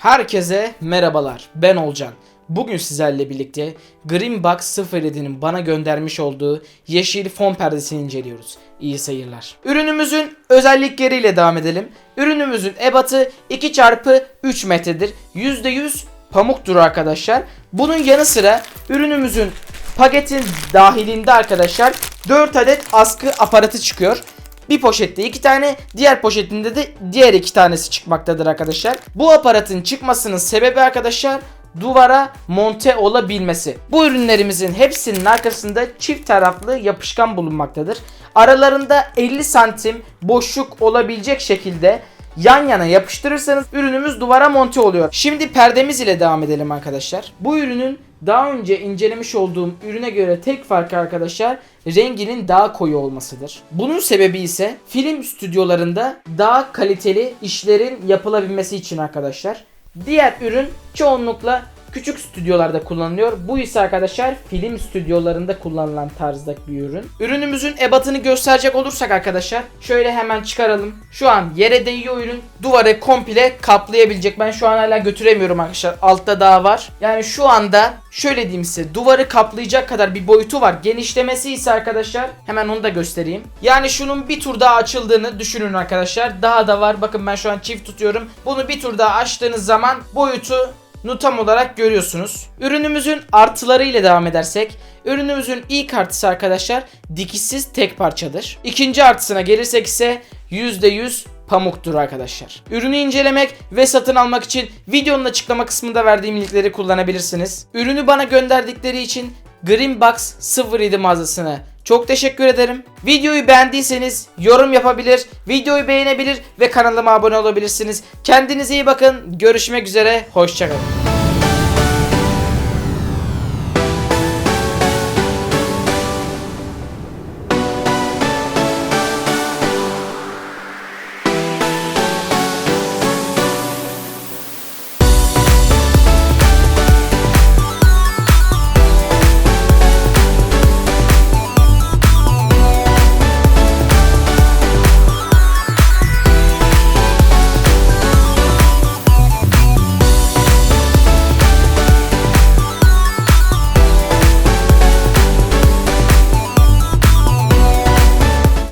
Herkese merhabalar. Ben Olcan. Bugün sizlerle birlikte Greenbox 07'nin bana göndermiş olduğu yeşil fon perdesini inceliyoruz. İyi seyirler. Ürünümüzün özellikleriyle devam edelim. Ürünümüzün ebatı 2 çarpı 3 metredir. %100 pamuktur arkadaşlar. Bunun yanı sıra ürünümüzün paketin dahilinde arkadaşlar 4 adet askı aparatı çıkıyor. Bir poşette iki tane, diğer poşetinde de diğer iki tanesi çıkmaktadır arkadaşlar. Bu aparatın çıkmasının sebebi arkadaşlar duvara monte olabilmesi. Bu ürünlerimizin hepsinin arkasında çift taraflı yapışkan bulunmaktadır. Aralarında 50 santim boşluk olabilecek şekilde yan yana yapıştırırsanız ürünümüz duvara monte oluyor. Şimdi perdemiz ile devam edelim arkadaşlar. Bu ürünün daha önce incelemiş olduğum ürüne göre tek farkı arkadaşlar renginin daha koyu olmasıdır. Bunun sebebi ise film stüdyolarında daha kaliteli işlerin yapılabilmesi için arkadaşlar. Diğer ürün çoğunlukla küçük stüdyolarda kullanılıyor. Bu ise arkadaşlar film stüdyolarında kullanılan tarzda bir ürün. Ürünümüzün ebatını gösterecek olursak arkadaşlar şöyle hemen çıkaralım. Şu an yere değiyor ürün. Duvarı komple kaplayabilecek. Ben şu an hala götüremiyorum arkadaşlar. Altta daha var. Yani şu anda şöyle diyeyim size duvarı kaplayacak kadar bir boyutu var. Genişlemesi ise arkadaşlar hemen onu da göstereyim. Yani şunun bir tur daha açıldığını düşünün arkadaşlar. Daha da var. Bakın ben şu an çift tutuyorum. Bunu bir tur daha açtığınız zaman boyutu tam olarak görüyorsunuz. Ürünümüzün artıları ile devam edersek ürünümüzün ilk artısı arkadaşlar dikişsiz tek parçadır. İkinci artısına gelirsek ise %100 pamuktur arkadaşlar. Ürünü incelemek ve satın almak için videonun açıklama kısmında verdiğim linkleri kullanabilirsiniz. Ürünü bana gönderdikleri için Greenbox 07 mağazasına çok teşekkür ederim. Videoyu beğendiyseniz yorum yapabilir, videoyu beğenebilir ve kanalıma abone olabilirsiniz. Kendinize iyi bakın. Görüşmek üzere. Hoşçakalın.